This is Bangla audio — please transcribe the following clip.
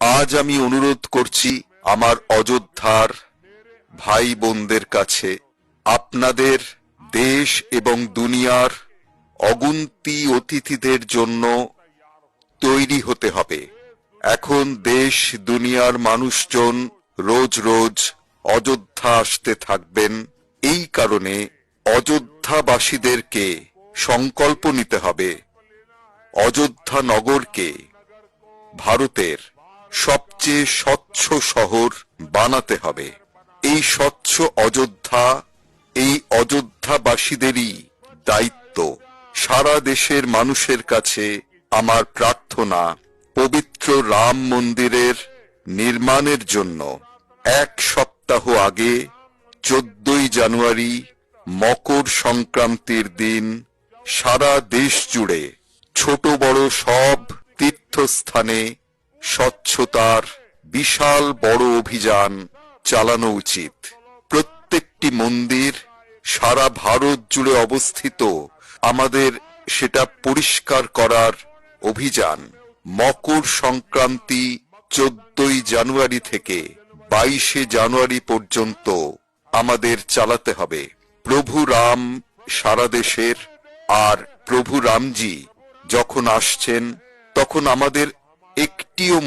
আজ আমি অনুরোধ করছি আমার অযোধ্যার ভাই বোনদের কাছে, আপনাদের দেশ এবং দুনিয়ার অগুন্তি অতিথিদের জন্য তৈরি হতে হবে। এখন দেশ, দুনিয়ার মানুষজন রোজ রোজ অযোধ্যা আসতে থাকবেন। এই কারণে অযোধ্যাবাসীদেরকে সংকল্প নিতে হবে। অযোধ্যা নগরকে ভারতের সবচেয়ে স্বচ্ছ শহর বানাতে হবে। এই স্বচ্ছ অযোধ্যা, এই অযোধ্যাবাসীদেরই দায়িত্ব। সারা দেশের মানুষের কাছে আমার প্রার্থনা পবিত্র রাম মন্দিরের নির্মাণের জন্য। এক সপ্তাহ আগে, চোদ্দই জানুয়ারি, মকর সংক্রান্তির দিন, সারা দেশ জুড়ে ছোট বড় সব তীর্থস্থানে স্বচ্ছতার বিশাল বড় অভিযান চালানো উচিত। প্রত্যেকটি মন্দির সারা ভারত জুড়ে অবস্থিত। আমাদের সেটা পরিষ্কার করার অভিযান। মকর সংক্রান্তি চোদ্দই জানুয়ারি থেকে বাইশে জানুয়ারি পর্যন্ত আমাদের চালাতে হবে। প্রভু রাম সারা দেশের, আর প্রভু রামজি যখন আসছেন, তখন আমাদের একটিও